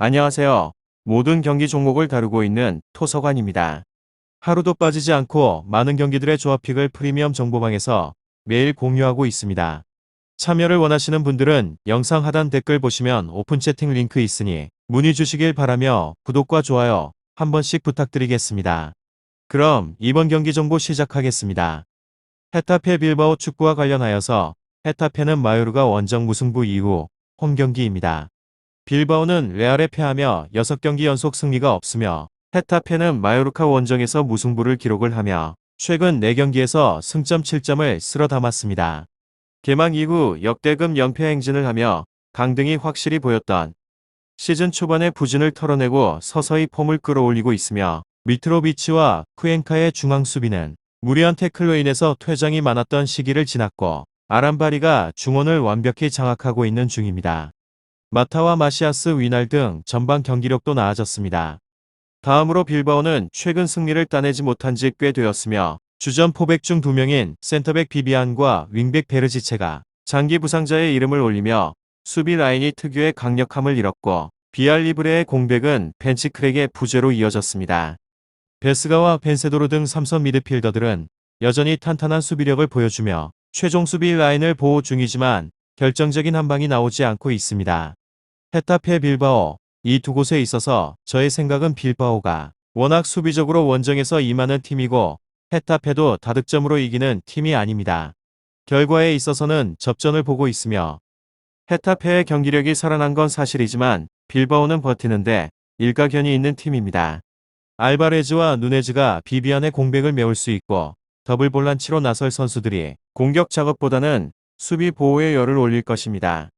안녕하세요. 모든 경기 종목을 다루고 있는 토서관입니다. 하루도 빠지지 않고 많은 경기들의 조합픽을 프리미엄 정보방에서 매일 공유하고 있습니다. 참여를 원하시는 분들은 영상 하단 댓글 보시면 오픈 채팅 링크 있으니 문의 주시길 바라며 구독과 좋아요 한 번씩 부탁드리겠습니다. 그럼 이번 경기 정보 시작하겠습니다. 헤타페 빌바오 축구와 관련하여서 헤타페는 마요르가 원정 무승부 이후 홈 경기입니다. 빌바오는 레알에 패하며 6경기 연속 승리가 없으며 헤타페는 마요르카 원정에서 무승부를 기록을 하며 최근 4경기에서 승점 7점을 쓸어 담았습니다. 개막 이후 역대급 연패 행진을 하며 강등이 확실히 보였던 시즌 초반에 부진을 털어내고 서서히 폼을 끌어올리고 있으며 미트로비치와 쿠엔카의 중앙 수비는 무리한 태클로 인해서 퇴장이 많았던 시기를 지났고 아람바리가 중원을 완벽히 장악하고 있는 중입니다. 마타와 마시아스 위날 등 전반 경기력도 나아졌습니다. 다음으로 빌바오는 최근 승리를 따내지 못한 지 꽤 되었으며 주전 포백 중 두 명인 센터백 비비안과 윙백 베르지체가 장기 부상자의 이름을 올리며 수비 라인이 특유의 강력함을 잃었고 비알리브레의 공백은 벤치크랙의 부재로 이어졌습니다. 베스가와 벤세도르 등 삼선 미드필더들은 여전히 탄탄한 수비력을 보여주며 최종 수비 라인을 보호 중이지만 결정적인 한 방이 나오지 않고 있습니다. 헤타페 빌바오 이 두 곳에 있어서 저의 생각은 빌바오가 워낙 수비적으로 원정에서 임하는 팀이고 헤타페도 다득점으로 이기는 팀이 아닙니다. 결과에 있어서는 접전을 보고 있으며 헤타페의 경기력이 살아난 건 사실이지만 빌바오는 버티는데 일가견이 있는 팀입니다. 알바레즈와 누네즈가 비비안의 공백을 메울 수 있고 더블 볼란치로 나설 선수들이 공격 작업보다는 수비 보호에 열을 올릴 것입니다.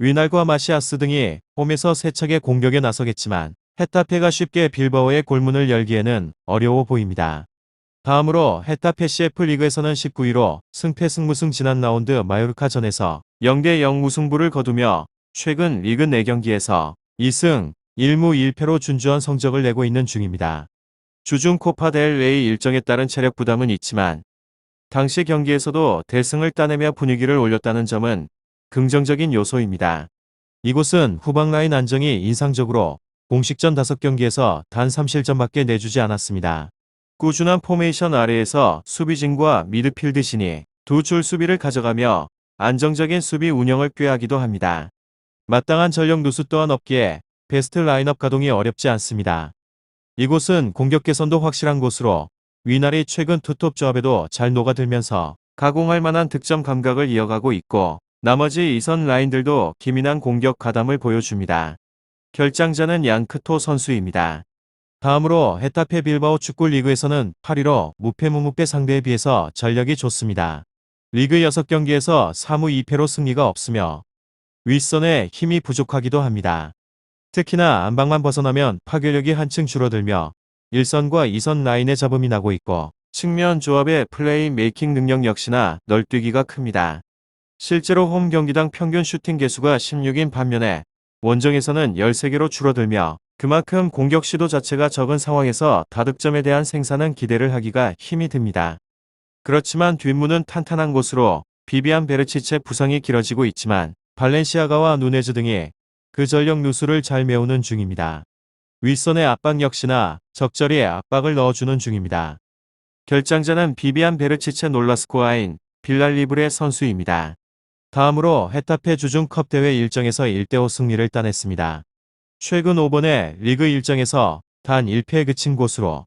위날과 마시아스 등이 홈에서 세척의 공격에 나서겠지만 헤타페가 쉽게 빌바오의 골문을 열기에는 어려워 보입니다. 다음으로 헤타페 CF 리그에서는 19위로 승패 승무승 지난 라운드 마요르카전에서 0대0 무승부를 거두며 최근 리그 4경기에서 2승 1무 1패로 준주한 성적을 내고 있는 중입니다. 주중 코파 델 레이 일정에 따른 체력 부담은 있지만 당시 경기에서도 대승을 따내며 분위기를 올렸다는 점은 긍정적인 요소입니다. 이곳은 후방 라인 안정이 인상적으로 공식전 5경기에서 단 3실점밖에 내주지 않았습니다. 꾸준한 포메이션 아래에서 수비진과 미드필드 신이 두 줄 수비를 가져가며 안정적인 수비 운영을 꾀하기도 합니다. 마땅한 전력 누수 또한 없기에 베스트 라인업 가동이 어렵지 않습니다. 이곳은 공격 개선도 확실한 곳으로 위날이 최근 투톱 조합에도 잘 녹아들면서 가공할 만한 득점 감각을 이어가고 있고 나머지 이선 라인들도 기민한 공격 가담을 보여줍니다. 결장자는 양크토 선수입니다. 다음으로 헤타페 빌바오 축구 리그에서는 8위로 무패무무패 상대에 비해서 전력이 좋습니다. 리그 6경기에서 3무 2패로 승리가 없으며 윗선에 힘이 부족하기도 합니다. 특히나 안방만 벗어나면 파괴력이 한층 줄어들며 1선과 2선 라인의 잡음이 나고 있고 측면 조합의 플레이 메이킹 능력 역시나 널뛰기가 큽니다. 실제로 홈 경기당 평균 슈팅 개수가 16인 반면에 원정에서는 13개로 줄어들며 그만큼 공격 시도 자체가 적은 상황에서 다득점에 대한 생산은 기대를 하기가 힘이 듭니다. 그렇지만 뒷문은 탄탄한 곳으로 비비안 베르치체 부상이 길어지고 있지만 발렌시아가와 누네즈 등이 그 전력 누수를 잘 메우는 중입니다. 윗선의 압박 역시나 적절히 압박을 넣어주는 중입니다. 결장자는 비비안 베르치체 놀라스코아인 빌랄리브레 선수입니다. 다음으로 헤타페 주중컵 대회 일정에서 1대5 승리를 따냈습니다. 최근 5번의 리그 일정에서 단 1패에 그친 곳으로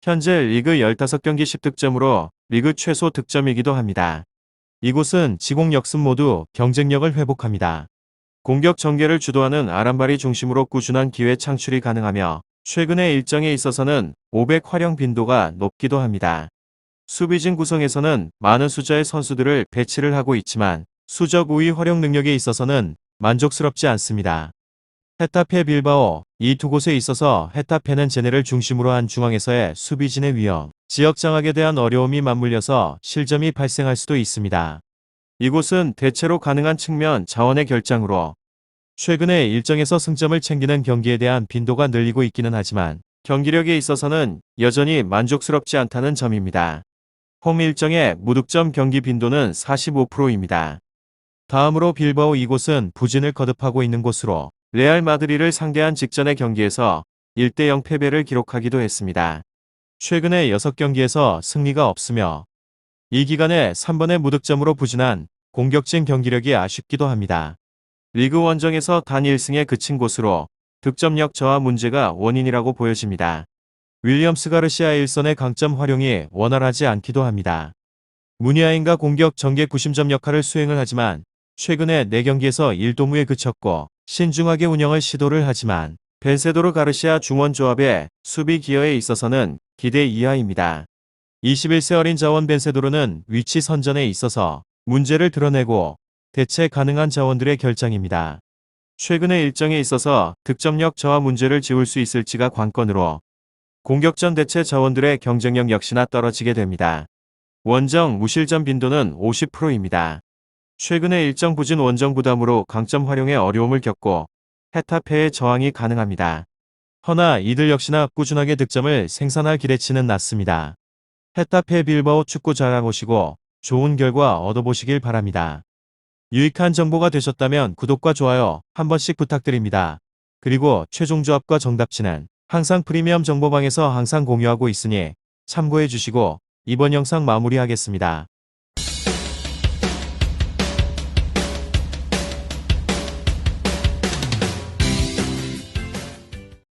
현재 리그 15경기 10득점으로 리그 최소 득점이기도 합니다. 이곳은 지공 역습 모두 경쟁력을 회복합니다. 공격 전개를 주도하는 아람바리 중심으로 꾸준한 기회 창출이 가능하며 최근의 일정에 있어서는 500 활용 빈도가 높기도 합니다. 수비진 구성에서는 많은 숫자의 선수들을 배치를 하고 있지만 수적 우위 활용 능력에 있어서는 만족스럽지 않습니다. 헤타페 빌바오 이 두 곳에 있어서 헤타페는 제네를 중심으로 한 중앙에서의 수비진의 위험, 지역 장악에 대한 어려움이 맞물려서 실점이 발생할 수도 있습니다. 이곳은 대체로 가능한 측면 자원의 결장으로 최근에 일정에서 승점을 챙기는 경기에 대한 빈도가 늘리고 있기는 하지만 경기력에 있어서는 여전히 만족스럽지 않다는 점입니다. 홈 일정의 무득점 경기 빈도는 45%입니다. 다음으로 빌바오 이곳은 부진을 거듭하고 있는 곳으로 레알 마드리를 상대한 직전의 경기에서 1대0 패배를 기록하기도 했습니다. 최근에 6경기에서 승리가 없으며 이 기간에 3번의 무득점으로 부진한 공격진 경기력이 아쉽기도 합니다. 리그 원정에서 단 1승에 그친 곳으로 득점력 저하 문제가 원인이라고 보여집니다. 윌리엄스 가르시아 일선의 강점 활용이 원활하지 않기도 합니다. 무니아인가 공격 전개 구심점 역할을 수행을 하지만 최근에 4경기에서 1도무에 그쳤고 신중하게 운영을 시도를 하지만 벤세도르 가르시아 중원 조합의 수비 기여에 있어서는 기대 이하입니다. 21세 어린 자원 벤세도르는 위치 선전에 있어서 문제를 드러내고 대체 가능한 자원들의 결장입니다. 최근의 일정에 있어서 득점력 저하 문제를 지울 수 있을지가 관건으로 공격전 대체 자원들의 경쟁력 역시나 떨어지게 됩니다. 원정 무실점 빈도는 50%입니다. 최근에 일정 부진 원정 부담으로 강점 활용에 어려움을 겪고 헤타페의 저항이 가능합니다. 허나 이들 역시나 꾸준하게 득점을 생산할 기대치는 낮습니다. 헤타페 빌바오 축구 잘해보시고 좋은 결과 얻어보시길 바랍니다. 유익한 정보가 되셨다면 구독과 좋아요 한 번씩 부탁드립니다. 그리고 최종 조합과 정답치는 항상 프리미엄 정보방에서 항상 공유하고 있으니 참고해 주시고 이번 영상 마무리하겠습니다.